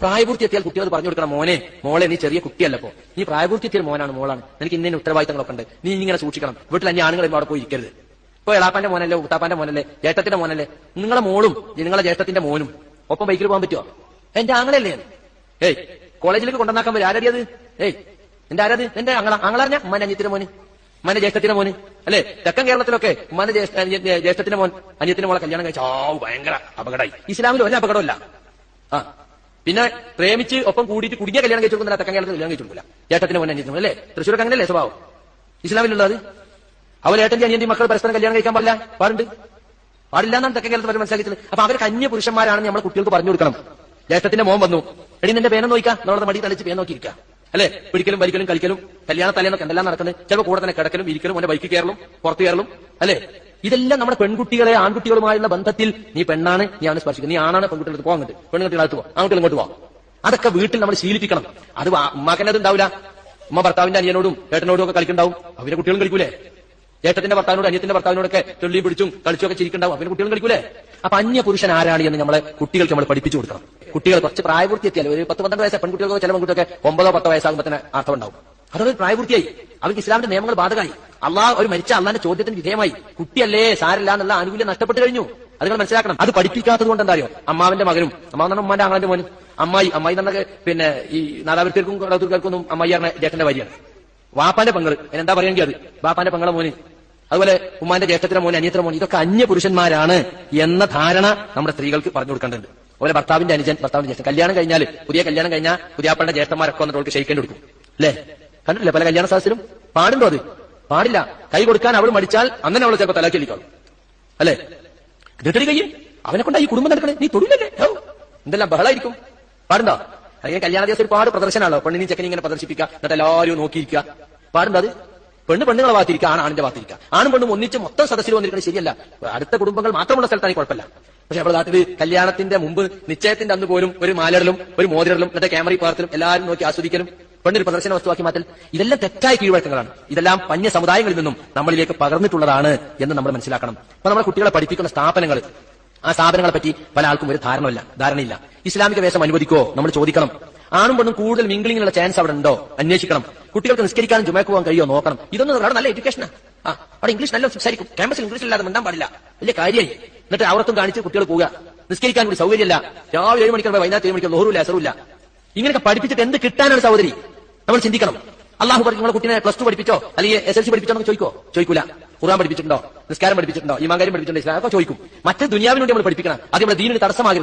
പ്രായപൂർത്തി എത്തിയാൽ കുട്ടികൾ പറഞ്ഞു കൊടുക്കണം മോനെ മോളെ നീ ചെറിയ കുട്ടിയല്ലപ്പോ നീ പ്രായപൂർത്തി എത്തിയ മോനാണ് മോളാണ്. നിനക്ക് ഇന്ന ഉത്തരവാദിത്തങ്ങളൊക്കെ ഉണ്ട്. നീ ഇങ്ങനെ സൂക്ഷിക്കണം. വീട്ടിൽ അഞ്ച് ആണുങ്ങൾ അവിടെ പോയി ഇരിക്കരുത്. ഇപ്പൊ എളാപ്പാന്റെ മോനല്ലേ ഉത്താപ്പാന്റെ മോനല്ലേ ജ്യേഷ്ഠത്തിന്റെ മോനല്ലേ നിങ്ങളെ മോളും നിങ്ങളെ ജ്യേഷ്ഠത്തിന്റെ മോനും. ഒപ്പം ബൈക്കിൽ പോകാൻ പറ്റുമോ എന്റെ ആങ്ങളല്ലേ? ഏയ് കോളേജിലേക്ക് കൊണ്ടുവന്നാക്കാൻ പറ്റും ആരടിയത് ഏയ് എന്റെ ആരാത് എന്റെ ആങ്ങള ആങ്ങളറിഞ്ഞ ഉമ്മാന്റെ അനിയത്തിന്റെ മോന്. ഉമ്മാന്റെ ജ്യേഷ്ഠത്തിന്റെ മോന്. അല്ലെ? തെക്കൻ കേരളത്തിലൊക്കെ ഉമ്മാന്റെ ജ്യേഷ്ഠത്തിന്റെ മോൻ അനിയത്തിന്റെ മോളെ കല്യാണം കഴിച്ച ഭയങ്കര അപകടമായി. ഇസ്ലാമിൽ ഒരു അപകടമല്ല ആ പിന്നെ പ്രേമിച്ച് ഒപ്പം കൂടിയിട്ട് കുടുങ്ങിയ കല്യാണം കഴിച്ചു കൊടുക്കുന്നില്ല കേരളത്തിൽ കല്യാണം കഴിച്ചു കൊടുക്കില്ല. ഏട്ടത്തിന് മോൻ അനിയത്തിന്റെ മോൻ അല്ലേ? തൃശ്ശൂരൊക്കെ അങ്ങനെയല്ലേ സ്വഭാവം? ഇസ്ലാമിലുള്ളത് അവർ ഏട്ടന്റെ അനിയന്റെ മക്കൾ പരസ്പരം കല്യാണം കഴിക്കാൻ പാടില്ല? പാടുണ്ട്. പാടില്ല എന്നാണ് തെക്കൻ കേരളത്തിൽ അവർ മനസ്സിലാക്കിയത്. അപ്പൊ അവർ കന്യ പുരുഷന്മാരാണെന്ന് നമ്മൾ കുട്ടികൾക്ക് പറഞ്ഞു കൊടുക്കണം. ജ്യേഷ്ഠത്തിന്റെ മോൻ വന്നു. എടി നിന്റെ പേന നോക്കാം നമ്മുടെ മടി തളിച്ച് പേന നോക്കിയിരിക്കുക അല്ലെ? പിടിക്കലും വലിക്കലും കളിക്കലും കല്യാണ തലേന്നൊക്കെ എന്തെല്ലാം നടക്കുന്നത് ചിലപ്പോൾ കൂടെ തന്നെ കിടക്കലും ഇരിക്കലും അവന്റെ ബൈക്ക് കയറലും പുറത്ത് കയറലും അല്ലെ? ഇതെല്ലാം നമ്മുടെ പെൺകുട്ടികളെ ആൺകുട്ടികളുമായുള്ള ബന്ധത്തിൽ നീ പെണ്ണാണ് നീ അവനെ സ്പർശിക്കുന്നത് നീ ആണാണ് പെൺകുട്ടികൾ പോകാൻ പെൺകുട്ടികളെ അടുത്ത് പോകാം ആൺകുട്ടികൾ ഇങ്ങോട്ട് പോകാം അതൊക്കെ വീട്ടിൽ നമ്മൾ ശീലിപ്പിക്കണം. അത് ഉമ്മാക്കനത് ഉണ്ടാവില്ല ഉമ്മ ഭർത്താവിന്റെ അനിയനോടും ഏട്ടനോടും ഒക്കെ കളിക്കുണ്ടാവും അവരെ കുട്ടികളും കളിക്കൂലേ? ഏട്ടത്തിന്റെ ഭർത്താവിനോട് അന്യത്തിന്റെ ഭർത്താവിനോടൊക്കെ തൊള്ളി പിടിച്ചും കളിച്ചൊക്കെ ചിരിക്കണ്ടാവും പിന്നെ കുട്ടികളും കളിക്കൂലേ? അപ്പൊ അന്യ പുരുഷൻ ആരാണ് എന്ന് നമ്മളെ കുട്ടികൾക്ക് നമ്മൾ പഠിപ്പിച്ചു കൊടുക്കണം. കുട്ടികൾ കുറച്ച് പ്രായപൂർത്തി എത്തിയാൽ ഒരു പത്ത് പന്ത്രണ്ട് വയസ്സ് പെൺകുട്ടികൾക്ക് ചില പെൺകുട്ടിയൊക്കെ ഒമ്പതോ പത്തോ വയസ്സാകുമ്പോൾ തന്നെ അർത്ഥം ഉണ്ടാവും. അതൊരു പ്രായപൂർത്തിയായി. അവർക്ക് ഇസ്ലാമിന്റെ നിയമങ്ങൾ ബാധകമായി. അള്ളാഹ് ഒരു മരിച്ച അള്ളാന്റെ ചോദ്യത്തിന് വിധേയമായി. കുട്ടിയല്ലേ സാരല്ല എന്നുള്ള ആനുകൂല്യം നഷ്ടപ്പെട്ടു കഴിഞ്ഞു. അത് നിങ്ങൾ മനസ്സിലാക്കണം. അത് പഠിപ്പിക്കാത്തത് കൊണ്ട് എന്താ അറിയോ? അമ്മാവന്റെ മകനും അമ്മാവെന്ന ഉമ്മാന്റെ ആങ്ങളന്റെ മോനും. അമ്മായി അമ്മായി എന്ന പിന്നെ ഈ നാദാപുരത്തേക്കും കടത്തൂർക്കാർക്കൊന്നും അമ്മായി പറഞ്ഞ ജേട്ടന്റെ ഭാര്യയാണ്. വാപ്പാന്റെ പെങ്ങൾ. എന്താ പറയേണ്ടത് അത് വാപ്പാന്റെ പെങ്ങളെ മോന്. അതുപോലെ ഉമ്മാന്റെ ജ്യേഷ്ഠത്തിന്റെ മോൻ അനിയത്തിന്റെ മോൻ ഇതൊക്കെ അന്യ പുരുഷന്മാരാണ് എന്ന ധാരണ നമ്മുടെ സ്ത്രീകൾക്ക് പറഞ്ഞു കൊടുക്കേണ്ടതുണ്ട്. അതുപോലെ ഭർത്താവിന്റെ അനുജൻ ഭർത്താവിന്റെ ജ്യേഷ്ഠൻ. കല്യാണം കഴിഞ്ഞാൽ പുതിയ കല്യാണം കഴിഞ്ഞാൽ പുതിയാപ്പളുടെ ജ്യേഷ്ഠന്മാരൊക്കെ വന്നിട്ട് അവൾക്ക് ക്ഷയിക്കേണ്ടി കൊടുക്കും. അല്ലേ? കണ്ടില്ലേ പല കല്യാണ സാഹചര്യം പാടുണ്ടോ അത്? പാടില്ല. കൈ കൊടുക്കാൻ അവൾ മടിച്ചാൽ അന്നെ അവൾ ചിലപ്പോൾ തലാക്കിയിരിക്കും അല്ലേ? എന്നിട്ടടി കയ്യിൽ അവനെ കൊണ്ടാ ഈ കുടുംബം നടക്കണേ? നീ തൊഴിലല്ലേ എന്തെല്ലാം ബഹളായിരിക്കും? പാടുണ്ടോ? അല്ലെങ്കിൽ കല്യാണ ദിവസം ഒരുപാട് പ്രദർശനമാണല്ലോ. പെണ്ണിനി ചെക്കനെ ഇങ്ങനെ പ്രദർശിപ്പിക്കുക എന്നിട്ട് എല്ലാവരും നോക്കിയിരിക്കുക. പാടുണ്ടോ അത്? പെണ്ണ് പെണ്ണുങ്ങളെ ഭാഗത്തിരിക്കുക ആണ് ആണിന്റെ ഭാഗത്തിരിക്കുക ആണും പെണ്ണും ഒന്നിച്ച് മൊത്തം സദസ്സിൽ വന്നിരിക്കുന്നത് ശരിയല്ല. അടുത്ത കുടുംബങ്ങൾ മാത്രമുള്ള സ്ഥലത്താണ് കുഴപ്പമില്ല. പക്ഷെ നമ്മുടെ നാട്ടിൽ കല്യാണത്തിന്റെ മുമ്പ് നിശ്ചയത്തിന്റെ അന്ന് പോലും ഒരു മാലടലും ഒരു മോതിരലും എന്നിട്ട് ക്യാമറ പാർത്തലും എല്ലാവരും നോക്കി ആസ്വദിക്കലും പെണ്ണൊരു പ്രദർശന വസ്തുവാക്കി മാറ്റൽ ഇതെല്ലാം തെറ്റായ കീഴ്വഴക്കങ്ങളാണ്. ഇതെല്ലാം പഞ്ഞ സമുദായങ്ങളിൽ നിന്നും നമ്മളിലേക്ക് പകർന്നിട്ടുള്ളതാണ് എന്ന് നമ്മൾ മനസ്സിലാക്കണം. അപ്പൊ നമ്മുടെ കുട്ടികളെ പഠിപ്പിക്കുന്ന സ്ഥാപനങ്ങൾ ആ സ്ഥാപനങ്ങളെ പറ്റി പല ആൾക്കും ഒരു ധാരണയില്ല ധാരണയില്ല. ഇസ്ലാമിക വേഷം അനുവദിക്കോ നമ്മൾ ചോദിക്കണം. ആണും പെണ്ണും കൂടുതൽ മിംഗ്ലിങ്ങിനുള്ള ചാൻസ് അവിടെ ഉണ്ടോ? അന്വേഷിക്കണം. കുട്ടികൾക്ക് നിസ്കരിക്കാനും ജുമയ്ക്ക് പോകാൻ കഴിയോ നോക്കണം. ഇതൊന്നും അവിടെ നല്ല എഡ്യൂക്കേഷനാ ആ. അവിടെ ഇംഗ്ലീഷ് നല്ല സംസാരിക്കും. ക്യാമ്പസിൽ ഇംഗ്ലീഷ് ഇല്ലാതെ മിണ്ടാൻ പാടില്ല. വലിയ കാര്യമായി. എന്നിട്ട് അവർക്കും കാണിച്ച് കുട്ടികൾ പോവുക. നിസ്കരിക്കാൻ കൂടി സൗകര്യമില്ല. രാവിലെ ഏഴ് മണിക്കൂർ വൈകുന്നേരം ഏഴ് മണിക്കൂർ ലാസറും അസറുമില്ല ഇങ്ങനെയൊക്കെ പഠിപ്പിച്ചിട്ട് എന്ത് കിട്ടാനാണ് സഹോദരി? നമ്മൾ ചിന്തിക്കണം. അള്ളാഹു പറഞ്ഞു നിങ്ങളെ കുട്ടിനെ പ്ലസ് ടു പഠിപ്പിച്ചോ? അല്ലെങ്കിൽ എസ് എൽ സി പഠിപ്പിച്ചോ എന്ന് ചോദിക്കോ ചോദിക്കൂല. ഖുർആൻ പഠിപ്പിച്ചിട്ടുണ്ടോ? നിസ്കാരം പഠിപ്പിച്ചിട്ടുണ്ടോ? ഈമാകാര്യം പഠിപ്പിച്ചിട്ടുണ്ടോ? ഇസ്ലാമൊക്കെ ചോദിക്കും. മറ്റേ ദുനിയാവിന് വേണ്ടി നമ്മൾ പഠിപ്പിക്കണം. അത് നമ്മുടെ ദീനിന് തടസ്സമാകരുത്.